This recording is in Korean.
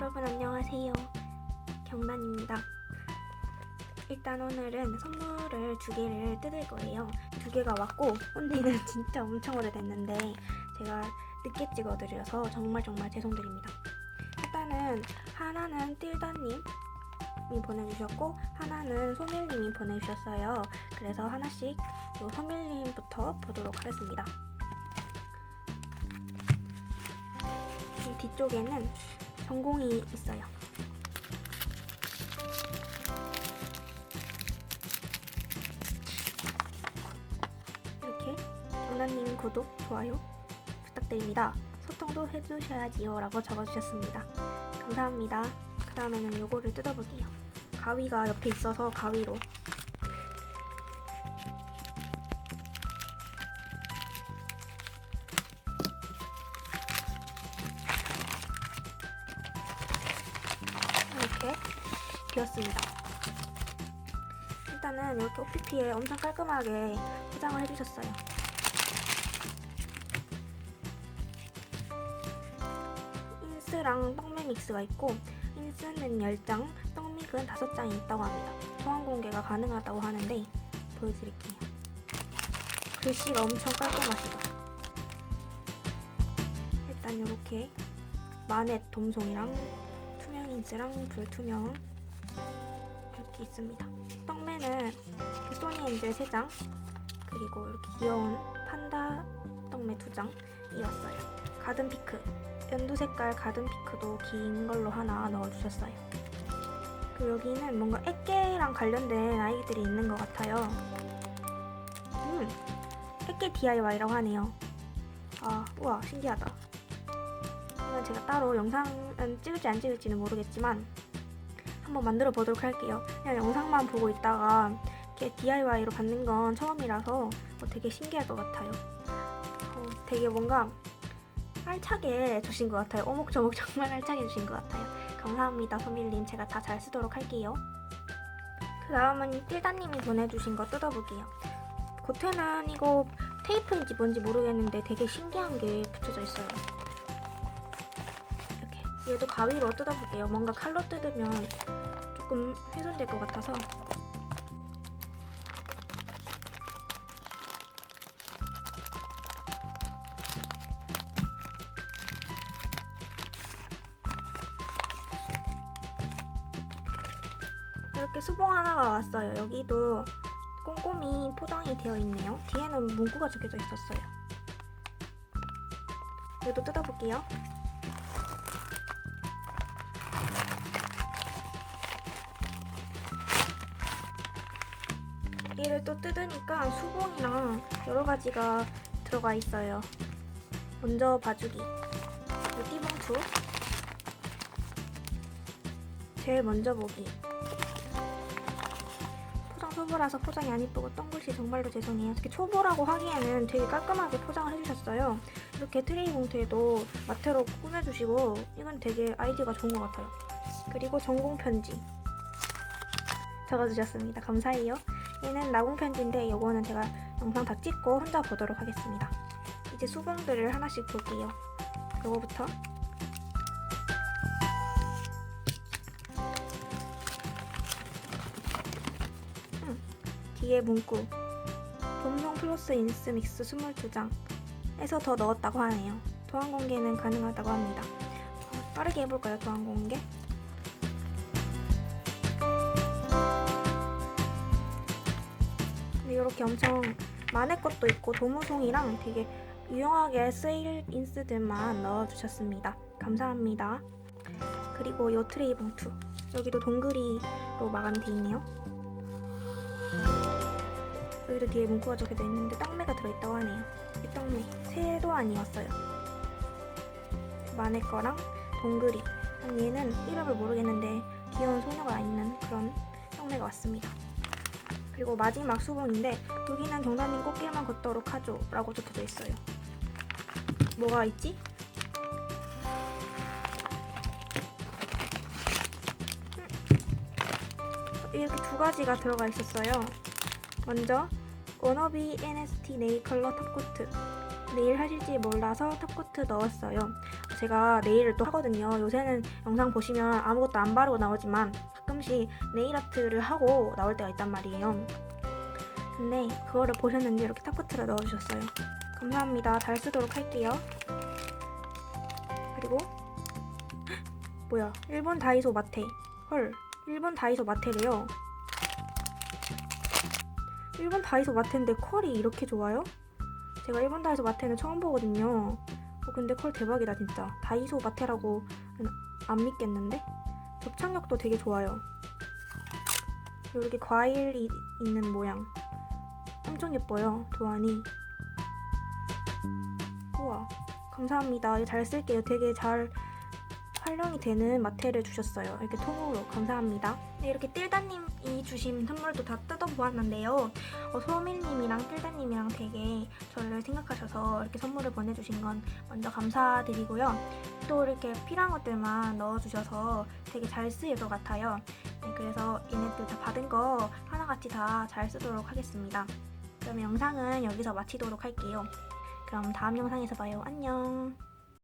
여러분 안녕하세요. 경란입니다. 일단 오늘은 선물을 두 개를 뜯을 거예요. 두 개가 왔고 언니는 진짜 엄청 오래됐는데 제가 늦게 찍어드려서 정말 정말 죄송드립니다. 일단은 하나는 띨다님 이 보내주셨고 하나는 소밀님이 보내주셨어요. 그래서 하나씩 요 소밀님부터 보도록 하겠습니다. 이 뒤쪽에는 전공이 있어요. 이렇게 정란님 구독, 좋아요 부탁드립니다. 소통도 해주셔야지요 라고 적어주셨습니다. 감사합니다. 그 다음에는 요거를 뜯어볼게요. 가위가 옆에 있어서 가위로 비었습니다. 일단은 이렇게 OPP에 엄청 깔끔하게 포장을 해주셨어요. 인스랑 떡메 믹스가 있고 인스는 10장, 떡믹은 5장이 있다고 합니다. 소환 공개가 가능하다고 하는데 보여드릴게요. 글씨가 엄청 깔끔하시죠? 일단 이렇게 마넷 돔송이랑 투명 인스랑 불투명 이렇게 있습니다. 떡매는 소니 엔젤 3장 그리고 이렇게 귀여운 판다 떡매 2장 이었어요. 가든 피크 연두 색깔 가든 피크도 긴 걸로 하나 넣어주셨어요. 그리고 여기는 뭔가 액계랑 관련된 아이들이 있는 것 같아요. 음, 액계 DIY라고 하네요. 아, 우와, 신기하다. 이건 제가 따로 영상은 찍을지 안 찍을지는 모르겠지만 한번 만들어 보도록 할게요. 그냥 영상만 보고 있다가 이렇게 DIY로 받는 건 처음이라서 어, 되게 신기할 것 같아요. 어, 되게 뭔가 알차게 주신 것 같아요. 오목조목 정말 알차게 주신 것 같아요. 감사합니다, 소밀님. 제가 다 잘 쓰도록 할게요. 그 다음은 띨다님이 보내주신 거 뜯어볼게요. 겉에는 이거 테이프인지 뭔지 모르겠는데 되게 신기한 게 붙여져 있어요. 얘도 가위로 뜯어볼게요. 뭔가 칼로 뜯으면 조금 훼손될 것 같아서 이렇게 수봉 하나가 왔어요. 여기도 꼼꼼히 포장이 되어 있네요. 뒤에는 문구가 적혀져 있었어요. 얘도 뜯어볼게요. 얘를 또 뜯으니까 수봉이랑 여러 가지가 들어가 있어요. 먼저 봐주기. 띠봉투. 제일 먼저 보기. 포장 초보라서 포장이 안 이쁘고 똥글씨 정말로 죄송해요. 특히 초보라고 하기에는 되게 깔끔하게 포장을 해주셨어요. 이렇게 트레이 봉투에도 마테로 꾸며주시고 이건 되게 아이디어가 좋은 것 같아요. 그리고 전공 편지 적어주셨습니다. 감사해요. 얘는 나공 편지인데 이거는 제가 영상 다 찍고 혼자 보도록 하겠습니다. 이제 수봉들을 하나씩 볼게요. 요거부터 음, 뒤에 문구 돔송 플러스 인스 믹스 22장 에서 더 넣었다고 하네요. 도안 공개는 가능하다고 합니다. 어, 빠르게 해볼까요, 도안 공개? 이렇게 엄청 만의 것도 있고 도무송이랑 되게 유용하게 쓰일 인스들만 넣어주셨습니다. 감사합니다. 그리고 요 트레이 봉투 여기도 동그리로 마감이 돼 있네요. 여기도 뒤에 문구가 적혀져 있는데 떡매가 들어있다고 하네요. 이 떡매 새도 아니었어요. 만의 거랑 동그리 얘는 이름을 모르겠는데 귀여운 소녀가 있는 그런 떡매가 왔습니다. 그리고 마지막 수봉인데 여기는 경단님 꽃길만 걷도록 하죠 라고 적혀져 있어요. 뭐가 있지? 음. 이렇게 두 가지가 들어가 있었어요. 먼저 워너비 NST 네일 컬러 탑코트 네일 하실지 몰라서 탑코트 넣었어요. 제가 네일을 또 하거든요. 요새는 영상 보시면 아무것도 안 바르고 나오지만 가끔씩 네일 아트를 하고 나올 때가 있단 말이에요. 근데 그거를 보셨는지 이렇게 탑코트를 넣어주셨어요. 감사합니다. 잘 쓰도록 할게요. 그리고 뭐야? 일본 다이소 마테. 헐. 일본 다이소 마테래요. 일본 다이소 마테인데 컬이 이렇게 좋아요? 제가 일본 다이소 마테는 처음 보거든요. 어, 근데 컬 대박이다 진짜. 다이소 마테라고 안 믿겠는데? 접착력도 되게 좋아요. 이렇게 과일이 있는 모양. 엄청 예뻐요. 도안이. 우와. 감사합니다. 잘 쓸게요. 되게 잘 활용이 되는 마테를 주셨어요. 이렇게 통으로 감사합니다. 네, 이렇게 띨다님이 주신 선물도 다 뜯어보았는데요. 어, 소밀님이랑 띨다님이랑 되게 저를 생각하셔서 이렇게 선물을 보내주신 건 먼저 감사드리고요. 또 이렇게 필요한 것들만 넣어주셔서 되게 잘 쓰일 것 같아요. 네, 그래서 얘네들 다 받은 거 하나같이 다 잘 쓰도록 하겠습니다. 그럼 영상은 여기서 마치도록 할게요. 그럼 다음 영상에서 봐요. 안녕.